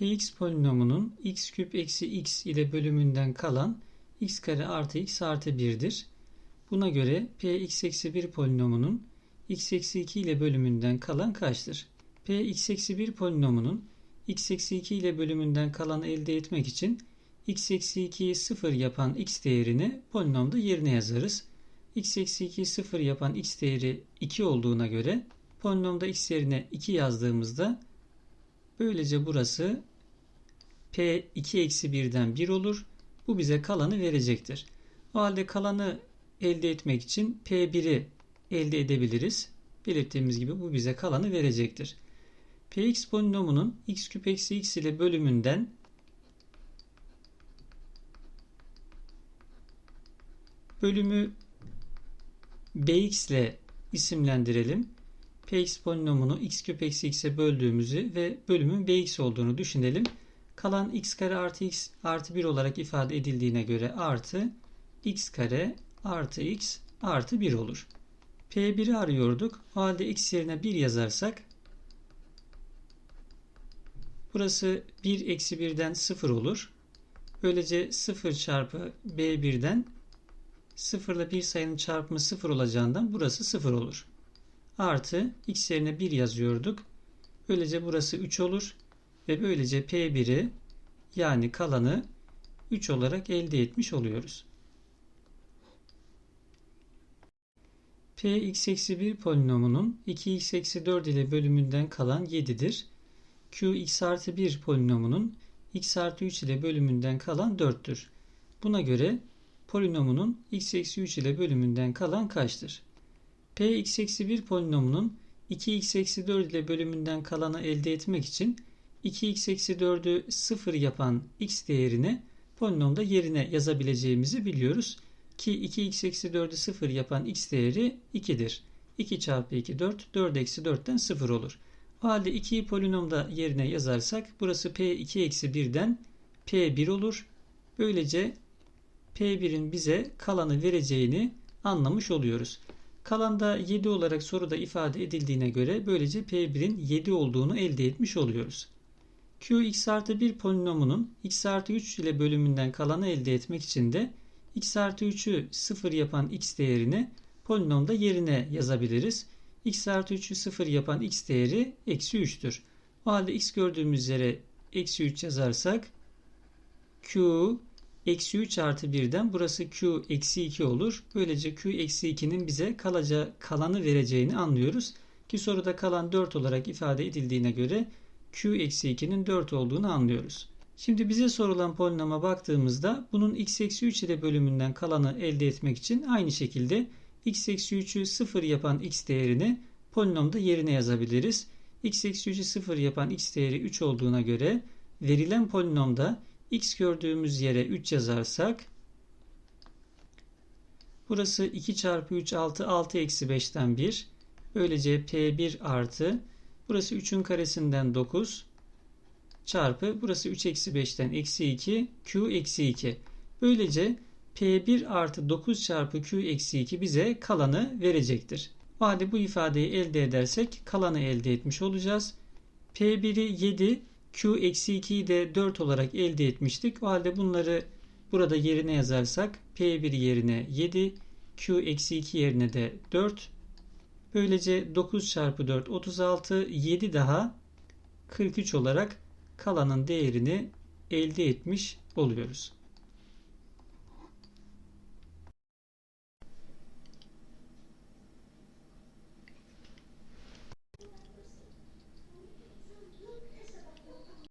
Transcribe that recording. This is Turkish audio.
Px polinomunun x küp eksi x ile bölümünden kalan x kare artı x artı 1'dir. Buna göre Px eksi 1 polinomunun x eksi 2 ile bölümünden kalan kaçtır? Px eksi 1 polinomunun x eksi 2 ile bölümünden kalanı elde etmek için x eksi 2'yi 0 yapan x değerini polinomda yerine yazarız. x eksi 2'yi 0 yapan x değeri 2 olduğuna göre polinomda x yerine 2 yazdığımızda böylece burası p 2 eksi 1'den 1 olur. Bu bize kalanı verecektir. O halde kalanı elde etmek için P1'i elde edebiliriz. Belirttiğimiz gibi bu bize kalanı verecektir. Px polinomunun x küp eksi x ile bölümünden bölümü bx ile isimlendirelim. Px polinomunu x küp eksi x'e böldüğümüzü ve bölümün bx olduğunu düşünelim. Kalan x kare artı x artı 1 olarak ifade edildiğine göre artı x kare artı x artı 1 olur. P1'i arıyorduk. O halde x yerine 1 yazarsak burası 1 eksi 1'den 0 olur. Böylece 0 çarpı B1'den 0 ile 1 sayının çarpımı 0 olacağından burası 0 olur. Artı x yerine 1 yazıyorduk. Böylece burası 3 olur. Ve böylece P1'i yani kalanı 3 olarak elde etmiş oluyoruz. Px eksi 1 polinomunun 2x eksi 4 ile bölümünden kalan 7'dir. Qx artı 1 polinomunun x artı 3 ile bölümünden kalan 4'tür. Buna göre polinomunun x eksi 3 ile bölümünden kalan kaçtır? Px eksi 1 polinomunun 2x eksi 4 ile bölümünden kalanı elde etmek için 2x eksi 4'ü 0 yapan x değerini polinomda yerine yazabileceğimizi biliyoruz. Ki 2x eksi 4'ü 0 yapan x değeri 2'dir. 2 çarpı 2 4, 4 eksi 4'ten 0 olur. O halde 2'yi polinomda yerine yazarsak burası p2 eksi 1'den p1 olur. Böylece p1'in bize kalanı vereceğini anlamış oluyoruz. Kalanda 7 olarak soruda ifade edildiğine göre böylece p1'in 7 olduğunu elde etmiş oluyoruz. Q x artı 1 polinomunun x artı 3 ile bölümünden kalanı elde etmek için de x artı 3'ü 0 yapan x değerini polinomda yerine yazabiliriz. x artı 3'ü 0 yapan x değeri eksi 3'tür. O halde x gördüğümüz yere eksi 3 yazarsak q eksi 3 artı 1'den burası q eksi 2 olur. Böylece q eksi 2'nin bize kalacağı kalanı vereceğini anlıyoruz. Ki soruda kalan 4 olarak ifade edildiğine göre q eksi 2'nin 4 olduğunu anlıyoruz. Şimdi bize sorulan polinoma baktığımızda bunun x eksi 3 ile bölümünden kalanı elde etmek için aynı şekilde x eksi 3'ü 0 yapan x değerini polinomda yerine yazabiliriz. x eksi 3'ü 0 yapan x değeri 3 olduğuna göre verilen polinomda x gördüğümüz yere 3 yazarsak burası 2 çarpı 3 6 6 eksi 5'ten 1 böylece p1 artı burası 3'ün karesinden 9 çarpı burası 3 eksi 5'ten eksi 2 q eksi 2. Böylece P1 artı 9 çarpı Q eksi 2 bize kalanı verecektir. O halde bu ifadeyi elde edersek kalanı elde etmiş olacağız. P1'i 7 Q eksi 2'yi de 4 olarak elde etmiştik. O halde bunları burada yerine yazarsak P1 yerine 7 Q eksi 2 yerine de 4 Böylece 9 çarpı 4 36 7 daha 43 olarak kalanın değerini elde etmiş oluyoruz.